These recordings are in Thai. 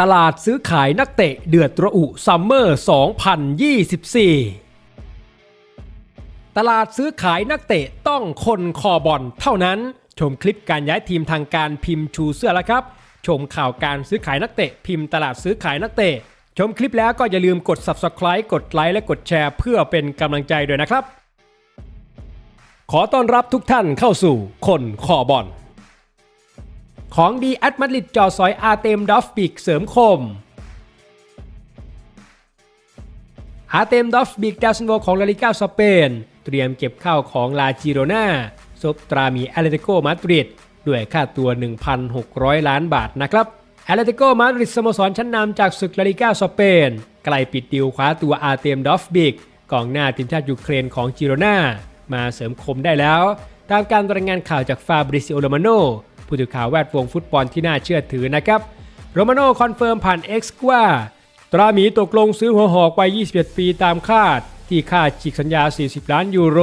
ตลาดซื้อขายนักเตะเดือดระอุซัมเมอร์ 2024 ตลาดซื้อขายนักเตะต้องคนคอบอลเท่านั้น ชมคลิปการย้ายทีมทางการพิมพ์ชูเสื้อแล้วครับ ชมข่าวการซื้อขายนักเตะพิมพ์ตลาดซื้อขายนักเตะ ชมคลิปแล้วก็อย่าลืมกด subscribe กดไลค์และกดแชร์เพื่อเป็นกำลังใจด้วยนะครับ ขอต้อนรับทุกท่านเข้าสู่คนคอบอล ของดีแอดมาดริดจอสอยอาเตมดอฟบิกเสริมคมอาเตมดอฟบิกดาวซันโวของลาลิก้าสเปน เตรียมเก็บข้าวของลาจิโรนาซบตรามีแอตเลติโกมาดริดด้วยค่าตัว 1,600 ล้านบาทนะครับแอตเลติโกมาดริดสโมสรชั้นนำจากศึกลาลิก้าสเปนใกล้ปิดดิวคว้าตัวอาเตมดอฟบิกกองหน้าทีมชาติยูเครนของจิโรนามาเสริมคมได้แล้ว ตามการรายงานข่าวจากฟาบริซิโอโรมาโน ผู้สื่อข่าวแวดวงฟุตบอลที่น่าเชื่อถือนะครับโรมาโน่คอนเฟิร์มผ่าน X ว่า ตราหมีตกลงซื้อหัวหอกวัย 21 ปีตามคาด ที่ค่าฉีกสัญญา 40 ล้านยูโร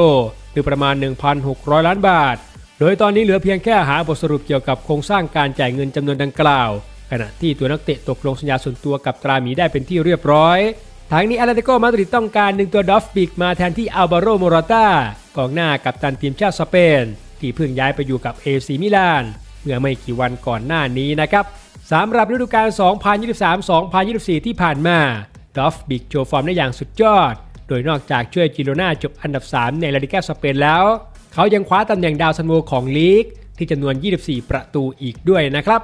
หรือประมาณ 1,600 ล้านบาท โดยตอนนี้เหลือเพียงแค่หาบทสรุปเกี่ยวกับโครงสร้างการจ่ายเงินจำนวนดังกล่าว ขณะที่ตัวนักเตะตกลงสัญญาส่วนตัวกับตราหมีได้เป็นที่เรียบร้อยทางนี้อาร์เตโกมาดริดต้องการดึงตัวดอฟบิกมาแทนที่อัลบาโรโมราตากองหน้ากับตันทีมชาติสเปน ที่เพิ่งย้ายไปอยู่กับเอซีมิลาน เมื่อไม่กี่วันก่อนหน้านี้นะครับสำหรับฤดูกาล 2023-2024 ที่ผ่านมาดอฟบิกโชว์ฟอร์มได้อย่างสุดยอด โดยนอกจากช่วยจิโรนาจบอันดับ 3 ในลาลิกาสเปนแล้ว เขายังคว้าตำแหน่งดาวซันโวของลีก ที่จำนวน 24 ประตูอีกด้วยนะครับ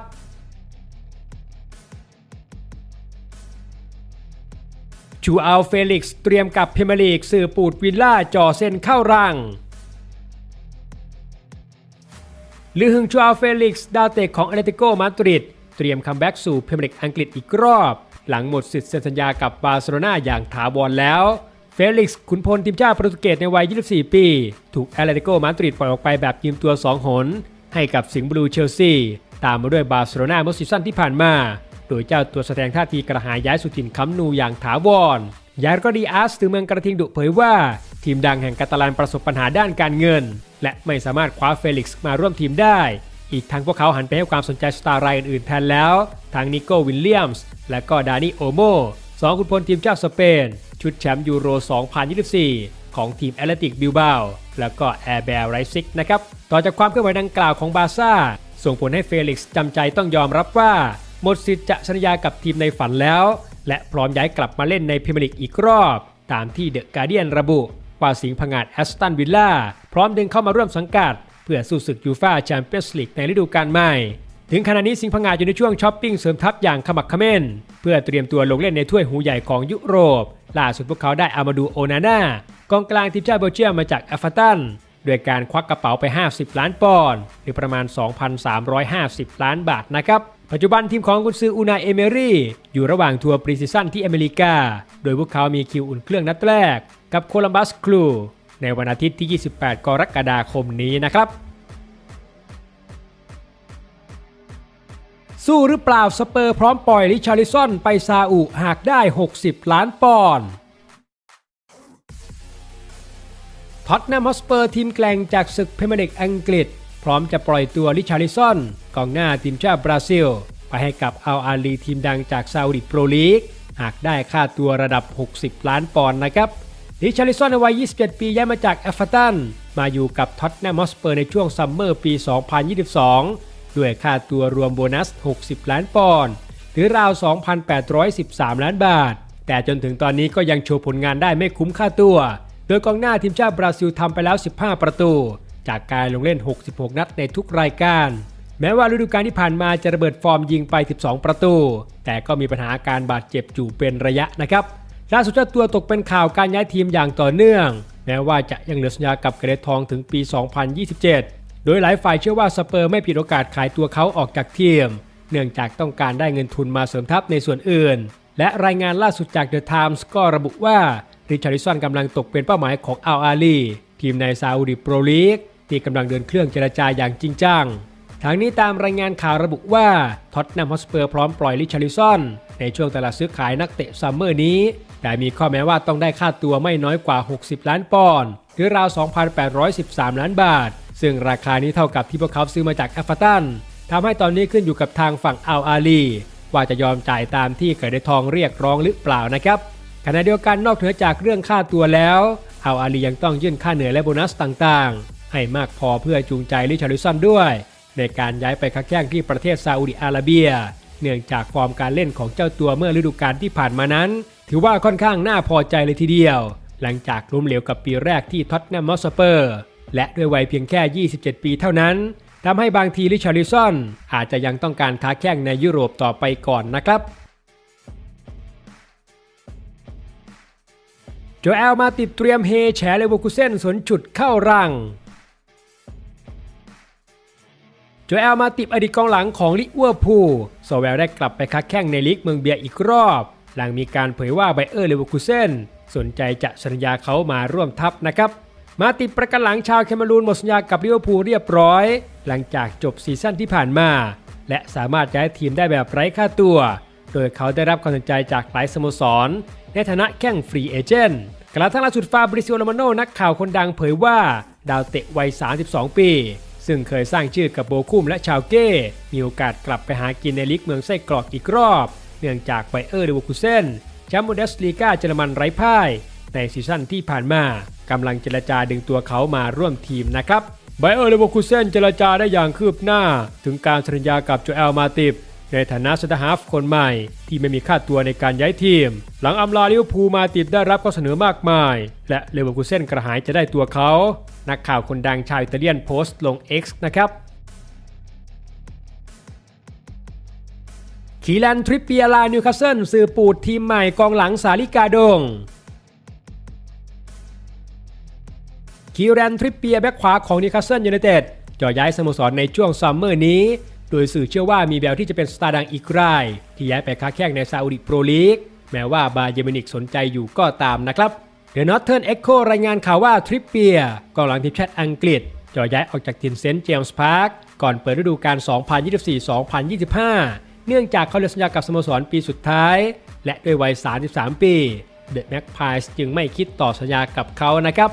ชูอัลเฟลิกซ์เตรียมกับเพเมลีกสื่อปูดวิลล่าจ่อเส้นเข้ารัง ลือฮึงชัวเฟลิกซ์ดาวเตะของอเลติโกมาดริดเตรียมคัมแบ็กสู่พรีเมียร์ลีกอังกฤษอีกรอบ หลังหมดสิทธิ์เซ็นสัญญากับบาร์เซโลนาอย่างถาวรแล้วเฟลิกซ์ขุนพลทีมชาติโปรตุเกสในวัย 24 ปี ถูกแอตเลติโกมาดริดปล่อยออกไปแบบยืมตัว 2 หน ให้กับสิงห์บลูเชลซีตามมาด้วยบาร์เซโลนาเมื่อซีซั่นที่ผ่านมา โดยเจ้าตัวแสดงท่าทีกระหายย้ายสุถิ่นคัมนูอย่างถาวรยาร์ก็ดีอาร์สถึงเมืองกระทิงดุเผยว่า ทีมดังแห่งกาตาลานประสบปัญหาด้านการเงิน และไม่สามารถคว้าเฟลิกซ์มาร่วมทีมได้ อีกทั้งพวกเขาหันไปให้ความสนใจสตาร์รายอื่นๆแทนแล้ว ทั้งนิโก้วิลเลียมส์และก็ดานิโอโมสองขุนพลทีมชาติสเปน ชุดแชมป์ยูโร 2024 ของทีมแอตเลติกบิลบาแล้วก็แอร์แบร์ไรซิกนะครับต่อจากความเคลื่อนไหวดังกล่าวของบาซ่าส่งผลให้เฟลิกซ์จำใจต้องยอมรับว่าหมดสิทธิ์จะสัญญากับทีมในฝันแล้ว และพร้อมย้ายกลับมาเล่นในพรีเมียร์ลีกอีกรอบ ตามที่เดอะการเดียนระบุ ว่าสิงห์ผงาดแอสตันวิลล่าพร้อมดึงเข้ามาร่วมสังกัด เพื่อสู้ศึกยูฟาแชมเปี้ยนส์ลีกในฤดูกาลใหม่ ถึงขณะนี้สิงห์ผงาดอยู่ในช่วงช้อปปิ้งเสริมทัพอย่างขมักเขม้น เพื่อเตรียมตัวลงเล่นในถ้วยหูใหญ่ของยุโรป ล่าสุดพวกเขาได้อามาดูโอนาน่ากองกลางทีมชาติเบลเยียมมาจากแอฟเฟตันด้วยการควักกระเป๋าไป 50 ล้านปอนด์หรือประมาณ 2,350 ล้านบาทนะครับปัจจุบันทีมของกุนซืออูนาเอเมรี่อยู่ระหว่างทัวร์ปรีซีซั่นที่อเมริกา โดยพวกเขามีคิวอุ่นเครื่องนัดแรก กับโคลัมบัสคลูในวันอาทิตย์ที่ 28 กรกฎาคมนี้นะครับ สู้หรือเปล่าสเปอร์พร้อมปล่อยลิชาริซอนไปซาอุหากได้ 60 ล้านปอนด์ท็อตแนมฮอสเปอร์ทีมแกล่งจากศึกพรีเมียร์ลีกอังกฤษ พร้อมจะปล่อยตัวลิชาริซอนกองหน้าทีมชาติบราซิล ไปให้กับอัลอาลีทีมดังจากซาอุดิโปรลีก หากได้ค่าตัวระดับ 60 ล้านปอนด์นะครับ ลิชาริซอนในวัย 27 ปีย้ายมาจากแอฟเฟอร์ตัน มาอยู่กับท็อตแนมฮอสเปอร์ในช่วงซัมเมอร์ปี 2022 ด้วยค่าตัวรวมโบนัส 60 ล้านปอนด์หรือราว 2,813 ล้านบาท แต่จนถึงตอนนี้ก็ยังโชว์ผลงานได้ไม่คุ้มค่าตัว โดยกองหน้าทีมชาติบราซิลทำไปแล้ว 15 ประตู จากการลงเล่น 66 นัดในทุกรายการ แม้ว่าฤดูกาลที่ผ่านมาจะระเบิดฟอร์มยิงไป 12 ประตู แต่ก็มีปัญหาอาการบาดเจ็บจู่เป็นระยะนะครับ ล่าสุดเจ้าตัวตกเป็นข่าวการย้ายทีมอย่างต่อเนื่อง แม้ว่าจะยังเหลือสัญญากับเกรดทองถึงปี 2027 โดยหลายฝ่ายเชื่อว่าสเปอร์ไม่ผิดโอกาสขายตัวเขาออกจากทีม เนื่องจากต้องการได้เงินทุนมาเสริมทัพในส่วนอื่น และรายงานล่าสุดจากเดอะไทมส์ก็ระบุว่าริชาริสันกำลังตกเป็นเป้าหมายของอัลอาลีทีมในซาอุดิโปรลีกที่กำลังเดินเครื่องเจรจาอย่างจริงจังทางนี้ตามรายงานข่าวระบุว่าท็อตแนมฮอสเปอร์พร้อมปล่อยริชาริสันในช่วงตลาดซื้อขายนักเตะซัมเมอร์นี้ แต่มีข้อแม้ว่าต้องได้ค่าตัวไม่น้อยกว่า 60 ล้านปอนด์หรือราว 2,813 ล้านบาท ซึ่งราคานี้เท่ากับที่พวกเขาซื้อมาจากแอฟเฟอร์ตันทำให้ตอนนี้ขึ้นอยู่กับทางฝั่งอัลอาลีว่าจะยอมจ่ายตามที่เกิดได้ทองเรียกร้องหรือเปล่านะครับขณะเดียวกันนอกเหนือจากเรื่องค่าตัวแล้วเอาอาลียังต้องยื่นค่าเหนื่อยและโบนัสต่างๆ ให้มากพอเพื่อจูงใจลิชาริสันด้วย ในการย้ายไปค้าแข่งที่ประเทศซาอุดิอาระเบีย เนื่องจากฟอร์มการเล่นของเจ้าตัวเมื่อฤดูกาลที่ผ่านมานั้น ถือว่าค่อนข้างน่าพอใจเลยทีเดียว หลังจากล้มเหลวกับปีแรกที่ท็อตแนมมอสเปอร์และด้วยวัยเพียงแค่ 27 ปีเท่านั้นทำให้บางทีลิชาริสันอาจจะยังต้องการค้าแข่งในยุโรปต่อไปก่อนนะครับโจเอลมาติดเตรียมเฮแฉเลเวอร์คูเซนสนจุดเข้ารัง จเอลมาติบอดีตกองหลังของลิเวอร์พูลโซเวลได้กลับไปคักแข่งในลีกเมืองเบียร์อีกรอบ หลังมีการเผยว่าไบเออร์เลเวอร์คูเซนสนใจจะสัญญาเขามาร่วมทัพนะครับ มาติดประกันหลังชาวแคเมรูนหมดสัญญากับลิเวอร์พูลเรียบร้อย หลังจากจบซีซั่นที่ผ่านมา และสามารถย้ายทีมได้แบบไร้ค่าตัว โดยเขาได้รับความสนใจจากหลายสโมสร ในฐานะแข่งฟรีเอเจนต์กระทั่งล่าสุดฟาบริซิโอโรมาโนนักข่าวคนดังเผยว่า ดาวเตะวัย 32 ปี ซึ่งเคยสร้างชื่อกับโบคุมและชาวเก้ มีโอกาสกลับไปหากินในลีกเมืองไส้กรอกอีกรอบ เนื่องจากไบเออร์เดวูคูเซนแชมป์บูเดสลีกาเยอรมันไร้พ่าย ในซีซั่นที่ผ่านมากำลังเจรจาดึงตัวเขามาร่วมทีมนะครับไบเออร์เดวคูเซนเจรจาได้อย่างคืบหน้า ถึงการสัญญากับโจเอลมาติบ ในฐานะสตาร์ฮาฟคนใหม่ ที่ไม่มีค่าตัวในการย้ายทีม หลังอำลาลิเวอร์พูลมาติดได้รับข้อเสนอมากมาย และเลเวอร์คูเซนกระหายจะได้ตัวเขา นักข่าวคนดังชาวอิตาเลียนโพสต์ลง X นะครับคีแลนทริปเปียลานิวคาสเซิลสื่อปูดทีมใหม่กองหลังสาลิกาดงคีแรนทริปเปียแบ็คขวาของนิวคาสเซิลยูไนเต็ดจะย้ายสโมสรในช่วงซัมเมอร์นี้ โดยสื่อเชื่อว่ามีแววที่จะเป็นสตาร์ดังอีกราย ที่ย้ายไปค้าแข่งในซาอุดิโปรลีก แม้ว่าบาเยมินิกสนใจอยู่ก็ตามนะครับเดอะนอตเทิร์นเอ็กโครายงานข่าวว่าทริปเปียกองหลังทีมชาติอังกฤษจะย้ายออกจากทีมเซนต์เจมส์พาร์คก่อนเปิดฤดูกาล 2024-2025 เนื่องจากเขาเลือสัญญากับสโมสรปีสุดท้าย และด้วยวัย 33 ปีเดอะแม็กพายส์จึงไม่คิดต่อสัญญากับเขานะครับ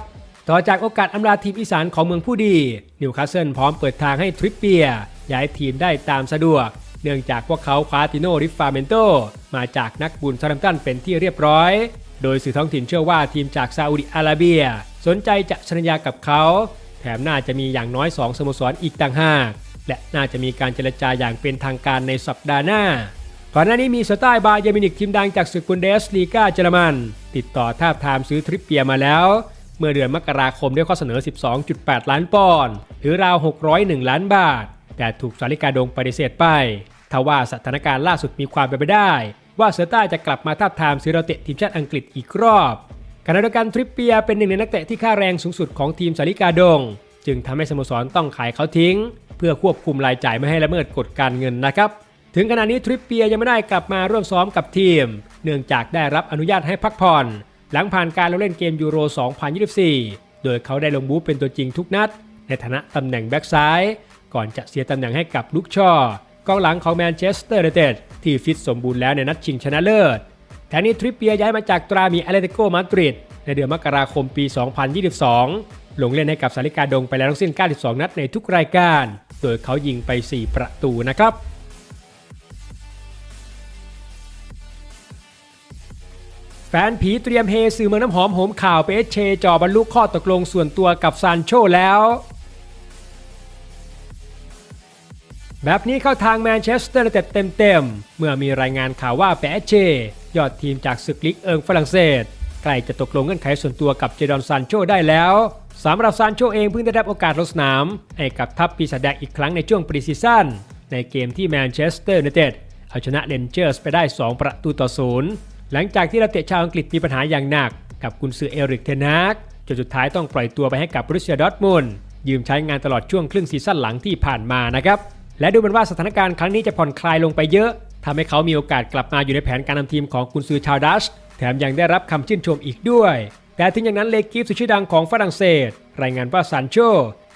ต่อจากโอกาสอำลาทีมอีสานของเมืองผู้ดีนิวคาสเซิลพร้อมเปิดทางให้ทริปเปีย ย้ายทีมได้ตามสะดวก เนื่องจากพวกเขาคว้าติโนริฟาเมนโตมาจากนักบุญซารัมตันเป็นที่เรียบร้อย โดยสื่อท้องถิ่นเชื่อว่าทีมจากซาอุดิอาระเบีย สนใจจะสัญญากับเขา แถมน่าจะมีอย่างน้อย 2 สโมสรอีกต่างหาก และน่าจะมีการเจรจาอย่างเป็นทางการในสัปดาห์หน้าก่อนหน้านี้มีสไตล์บาเยมินิกทีมดังจากศึกบุนเดสลีกาเยอรมัน ติดต่อทาบทามซื้อทริปเปียมาแล้ว เมื่อเดือนมกราคมด้วยข้อเสนอ 12.8 ล้านปอนด์หรือราว 601 ล้านบาท แต่ถูกสาริกาดงปฏิเสธไปทว่าสถานการณ์ล่าสุดมีความเป็นไปได้ ว่าเซอร์ต้าจะกลับมาทาบทามซื้อเราเตะทีมชาติอังกฤษอีกรอบขณะเดียวกันทริปเปียเป็นหนึ่งในนักเตะที่ค่าแรงสูงสุดของทีมสาริกาดง จึงทำให้สโมสรต้องขายเขาทิ้ง เพื่อควบคุมรายจ่ายไม่ให้ละเมิดกฎการเงินนะครับถึงขณะนี้ทริปเปียยังไม่ได้กลับมาร่วมซ้อมกับทีม เนื่องจากได้รับอนุญาตให้พักผ่อน หลังผ่านการลงเล่นเกมยูโร 2024 โดยเขาได้ลงบู๊เป็นตัวจริงทุกนัด ในฐานะตำแหน่งแบ็กซ้าย ก่อนจะเสียตำแหน่งให้กับลุกชอกองหลังของแมนเชสเตอร์ยูไนเต็ดที่ฟิตสมบูรณ์แล้วในนัดชิงชนะเลิศแถมนี้ทริปเปียย้ายมาจากตรามีแอตเลติโกมาดริดในเดือนมกราคมปี 2022 ลงเล่นให้กับสาริกาดงไปแล้วทั้งสิ้น 92 นัดในทุกรายการ โดยเขายิงไป 4 ประตูนะครับแฟนผีเตรียมเฮสื่อเมืองน้ำหอมโหมข่าวเปเชจอบรรลุข้อตกลงส่วนตัวกับซานโชแล้ว แบบนี้เข้าทางแมนเชสเตอร์ยูไนเต็ดเต็มๆ เมื่อมีรายงานข่าวว่าเปเชยอดทีมจากศึกลิกเอิงฝรั่งเศสใกล้จะตกลงเงื่อนไขส่วนตัวกับเจดอนซานโชได้แล้วสำหรับซานโชเองเพิ่งได้รับโอกาสลงสนาม ให้กับทัพปีศาจแดงอีกครั้งในช่วงปรีซีซั่นในเกมที่แมนเชสเตอร์ยูไนเต็ดเอาชนะเรนเจอร์สไปได้ 2 ประตูต่อศูนย์หลังจากที่นักเตะชาวอังกฤษมีปัญหาอย่างหนัก กับกุนซือเอริกเทนฮากจนสุดท้ายต้องปล่อยตัวไปให้กับบรูเซียดอทมุนยืมใช้งานตลอดช่วงครึ่งซีซั่นหลังที่ผ่านมานะครับ และดูเหมือนว่าสถานการณ์ครั้งนี้จะผ่อนคลายลงไปเยอะทำให้เขามีโอกาสกลับมาอยู่ในแผนการนำทีมของกุนซือชาวดัชแถมยังได้รับคำชื่นชมอีกด้วย แต่ถึงอย่างนั้นเลกิฟสุดชื่อดังของฝรั่งเศส รายงานว่าซานโช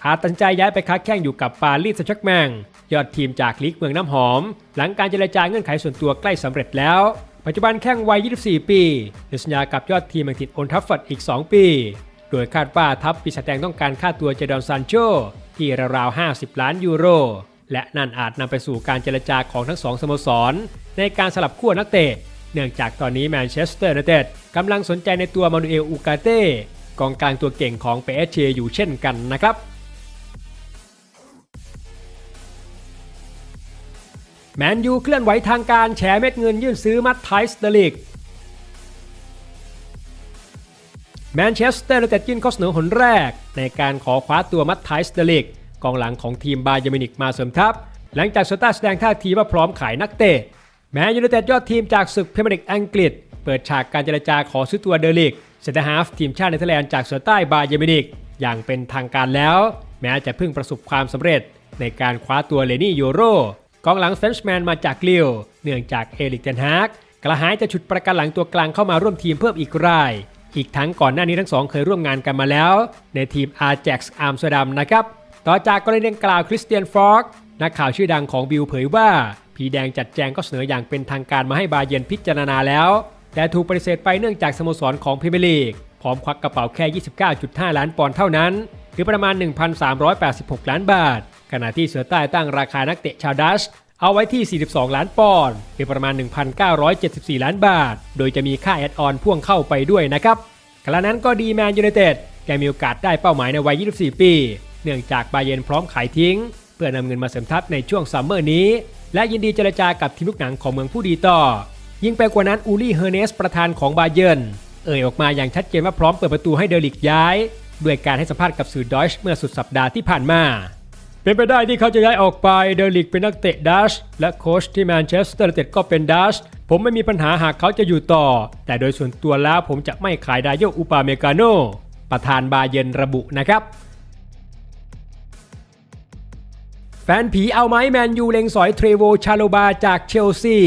อาจตัดสินใจย้ายไปค้าแข่งอยู่กับปารีสแซงต์แชร์กแมงยอดทีมจากลีกเมืองน้ำหอม หลังการเจรจาเงื่อนไขส่วนตัวใกล้สำเร็จแล้ว ปัจจุบันแข่งวัย 24 ปีเลือสัญญากับยอดทีมอังกฤษโอนทัฟฟัดอีก 2 ปี โดยคาดว่าทัพปีศาจแดงต้องการค่าตัวเจดอนซานโชที่ราวๆ 50 ล้านยูโร และนั่นอาจนำไปสู่การเจรจาของทั้งสองสโมสร ในการสลับขั้วนักเตะ เนื่องจากตอนนี้แมนเชสเตอร์ยูไนเต็ดกำลังสนใจในตัวมานูเอลอูกาเต้กองกลางตัวเก่งของเปเอเชอยู่เช่นกันนะครับแมนยูเคลื่อนไหวทางการแฉเม็ดเงินยื่นซื้อมัตไทส์เดลิกแมนเชสเตอร์ยูไนเต็ดยื่นข้อเสนอหนแรก ในการขอคว้าตัวมัตไทส์เดลิก กองหลังของทีมบาเยมินิกมาเสริมทัพ หลังจากสตาร์แสดงท่าทีว่าพร้อมขายนักเตะ แมนยูไนเต็ดยอดทีมจากศึกพรีเมียร์ลีกอังกฤษ เปิดฉากการเจรจาขอซื้อตัวเดลิกเซนเตอร์ฮาฟทีมชาติเนเธอร์แลนด์จากสือใต้บาเยมินิกอย่างเป็นทางการแล้ว แม้จะเพิ่งประสบความสำเร็จ ในการคว้าตัวเลนี่โยโรกองหลังเฟนช์แมนมาจากลิวเนื่องจากเอลิกเทนฮากกระหายจะฉุดประกันหลังตัวกลางเข้ามาร่วมทีมเพิ่มอีกราย อีกทั้งก่อนหน้านี้ทั้งสองเคยร่วมงานกันมาแล้ว ในทีม Ajax อัมสเตอร์ดัมนะครับ ต่อจากกรณีดังกล่าวคริสเตียนฟอก นักข่าวชื่อดังของบิลเผยว่า พีแดงจัดแจงก็เสนออย่างเป็นทางการมาให้บาเยร์นพิจารณาแล้ว แต่ถูกปฏิเสธไปเนื่องจากสโมสรของพรีเมียร์ลีกพร้อมควักกระเป๋าแค่ 29.5 ล้านปอนด์เท่านั้น หรือประมาณ 1,386 ล้านบาท ขณะที่เสือใต้ตั้งราคานักเตะชาวดัชเอาไว้ที่ 42 ล้านปอนด์หรือประมาณ 1,974 ล้านบาท โดยจะมีค่าแอดออนพ่วงเข้าไปด้วยนะครับขณะนั้นก็ดีแมนยูไนเต็ดแกมีโอกาสได้เป้าหมายในวัย 24 ปี เนื่องจากบาเยร์นพร้อมขายทิ้ง เพื่อนำเงินมาเสริมทัพในช่วงซัมเมอร์นี้ และยินดีเจรจากับทีมลูกหนังของเมืองผู้ดีต่อ ยิ่งไปกว่านั้นอูลี่เฮอร์เนสประธานของบาเยร์นเอ่ยออกมาอย่างชัดเจนว่าพร้อมเปิดประตูให้เดลิกย้าย ด้วยการให้สัมภาษณ์กับสื่อดอยช์เมื่อสุดสัปดาห์ที่ผ่านมาเป็นไปได้ที่เขาจะย้ายออกไปเดลิกเป็นนักเตะดัชและโค้ชที่แมนเชสเตอร์เต็ดก็เป็นดัชผมไม่มีปัญหาหากเขาจะอยู่ต่อ แต่โดยส่วนตัวแล้วผมจะไม่ขายดายโยอุปาเมกาโนประธานบาเยร์นระบุนะครับ แฟนผีเอาไหมแมนยูเล็งสอยเทรโวชาโลบาจากเชลซี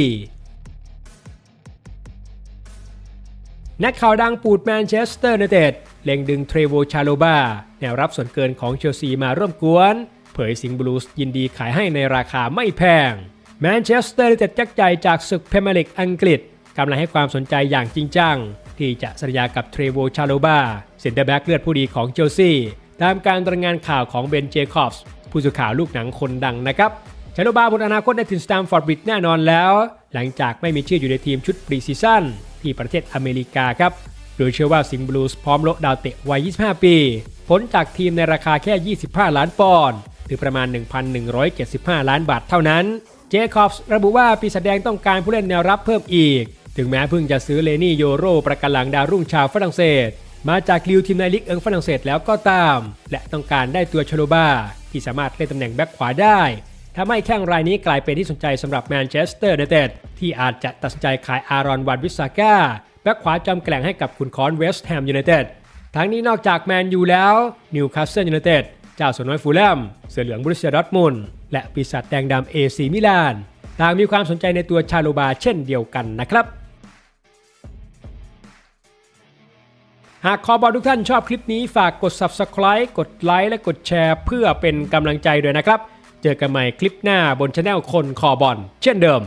นักข่าวดังปูดแมนเชสเตอร์ยูไนเต็ดเล็งดึงเทรโวชาโลบาแนวรับส่วนเกินของเชลซีมาร่วมกวน เผยสิงบลูส์ยินดีขายให้ในราคาไม่แพงแมนเชสเตอร์ยูไนเต็ดจักใจจากศึกเพรีเมลีกอังกฤษกำลังให้ความสนใจอย่างจริงจัง ที่จะสัญญากับเทรโวชาโลบาเซนเตอร์แบ็กเลือดผู้ดีของเชลซีตามการรายงานข่าวของเบนเจคอบส์ ผู้สื่อข่าวลูกหนังคนดังนะครับชาโลบาบนอนาคตได้ถึงสแตมฟอร์ดบิดแน่นอนแล้ว หลังจากไม่มีชื่ออยู่ในทีมชุดปรีซีซั่นที่ประเทศอเมริกาครับ โดยเชื่อว่าสิงห์บลูส์พร้อมโลดาวเตะวัย 25 ปีผลจากทีมในราคาแค่ 25 ล้านปอนด์หรือประมาณ 1,175 ล้านบาทเท่านั้น เจคอบส์ระบุว่าปีศาจแดงต้องการผู้เล่นแนวรับเพิ่มอีก ถึงแม้เพิ่งจะซื้อเลนี่โยโรประกันหลังดาวรุ่งชาวฝรั่งเศส มาจากลิวทีมในลีกเอิงฝรั่งเศสแล้วก็ตาม และต้องการได้ตัวชโลบา ที่สามารถเล่นตำแหน่งแบ็คขวาได้ทำให้แข้งรายนี้กลายเป็นที่สนใจสำหรับแมนเชสเตอร์ยูไนเต็ดที่อาจจะตัดสินใจขายอารอนวันวิสาก้าแบ็คขวาจอมแกล่งให้กับคุณคอนเวสต์แฮมยูไนเต็ดทั้งนี้นอกจากแมนยูแล้วนิวคาสเซิลยูไนเต็ดเจ้าสวนน้อยฟูลแลม เสือเหลืองบรุเซียดอร์ทมุนและปีศาจแดงดำเอซีมิลานต่างมีความสนใจในตัวชาโลบาเช่นเดียวกันนะครับ หากคอบอลทุกท่านชอบคลิปนี้ฝากกด Subscribe กดไลค์และกดแชร์เพื่อเป็นกำลังใจด้วยนะครับ เจอกันใหม่คลิปหน้าบนช anel คนคอบอลเช่นเดิม